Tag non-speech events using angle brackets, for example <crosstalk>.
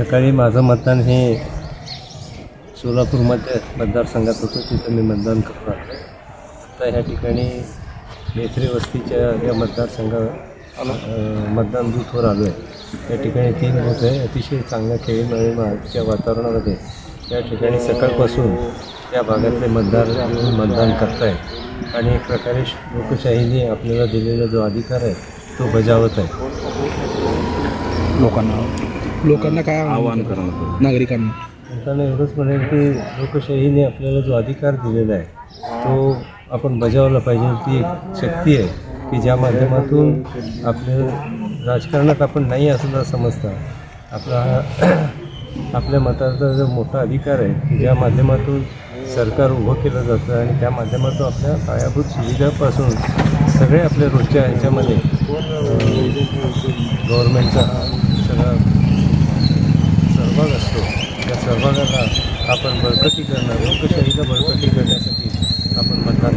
सकाळी माझं मतदान हे सोलापूरमध्ये मतदारसंघात होतं तिथं मी मतदान करतो आता ह्या ठिकाणी मेथरे वस्तीच्या या मतदारसंघात मतदान बूथवर आलो आहे. या ठिकाणी तीन बूथ आहे अतिशय चांगल्या खेळीमेळीच्या वातावरणामध्ये. या ठिकाणी सकाळपासून या भागातले मतदार मतदान करत आहेत आणि एक प्रकारे लोकशाहीने आपल्याला दिलेला जो अधिकार आहे तो बजावत आहे. लोकांना लोकांना काय आवाहन करा नागरिकांना? लोकांना एवढंच म्हणेल की लोकशाहीने आपल्याला जो अधिकार दिलेला आहे तो आपण बजावला पाहिजे. ती एक शक्ती आहे की ज्या माध्यमातून आपल्या राजकारणात आपण नाही असं समजता आपला हा <clears throat> आपल्या मताचा जो मोठा अधिकार आहे की ज्या माध्यमातून सरकार उभं केलं जातं आणि त्या माध्यमातून आपल्या पायाभूत सुविधापासून सगळे आपल्या रोजच्या ह्याच्यामध्ये गव्हर्नमेंटचा सगळा सहभाग असतो त्या सहभागाला आपण बळकटी करणं लोकशाहीला बळकटी करण्यासाठी आपण मतदान